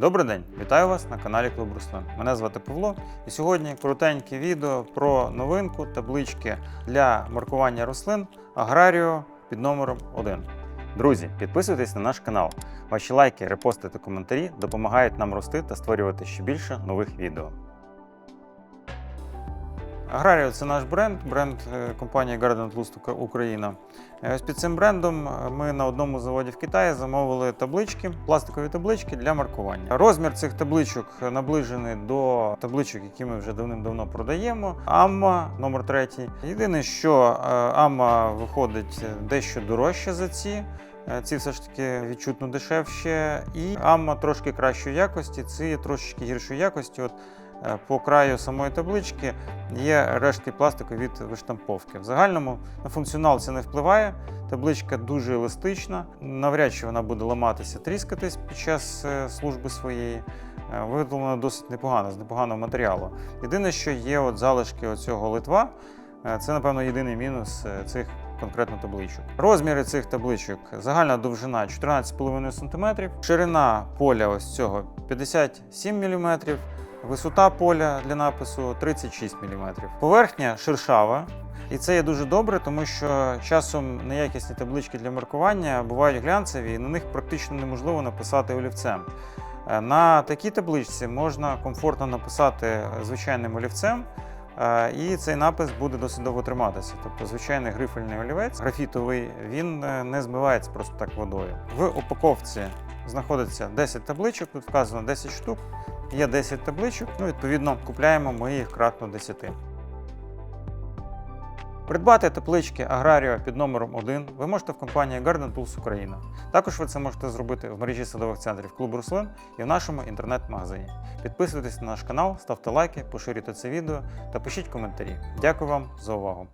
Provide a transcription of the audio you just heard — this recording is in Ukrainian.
Добрий день, вітаю вас на каналі Клуб Руслан. Мене звати Павло, і сьогодні коротеньке відео про новинку таблички для маркування рослин Аграріо під номером 1. Друзі, підписуйтесь на наш канал. Ваші лайки, репости та коментарі допомагають нам рости та створювати ще більше нових відео. Аграріо це наш бренд, бренд е, компанії Garden Plus Україна. Е, Ось під цим брендом е, ми на одному заводі в Китаї замовили таблички, пластикові таблички для маркування. Розмір цих табличок наближений до табличок, які ми вже давним-давно продаємо. Амма номер 3 Єдине, що Амма виходить дещо дорожче за ці. Ці все ж таки відчутно дешевше, і Амма трошки кращої якості, ці трошечки гіршої якості. От по краю самої таблички є рештки пластику від виштамповки. В загальному на функціонал це не впливає. Табличка дуже еластична, навряд чи вона буде ламатися, тріскатись під час е, служби своєї. Е, Виготовлена досить непогано, з непоганого матеріалу. Єдине, що є от залишки оцього литва, е, це, напевно, єдиний мінус е, цих конкретно табличок. Розміри цих табличок: загальна довжина 14,5 см, ширина поля ось цього 57 мм, висота поля для напису 36 мм. Поверхня шершава. І це є дуже добре, тому що часом неякісні таблички для маркування бувають глянцеві, і на них практично неможливо написати олівцем. Е, На такій табличці можна комфортно написати звичайним олівцем, е, і цей напис буде досить довго триматися. Тобто звичайний грифельний олівець, графітовий, він е, не змивається просто так водою. В упаковці знаходиться 10 табличок, тут вказано 10 штук. Є 10 табличок, ну, відповідно, купляємо ми їх кратно 10. Придбати таблички Аграріо під номером 1 ви можете в компанії Garden Tools Україна. Також ви це можете зробити в мережі садових центрів Клуб Руслин і в нашому інтернет-магазині. Підписуйтесь на наш канал, ставте лайки, поширюйте це відео та пишіть коментарі. Дякую вам за увагу!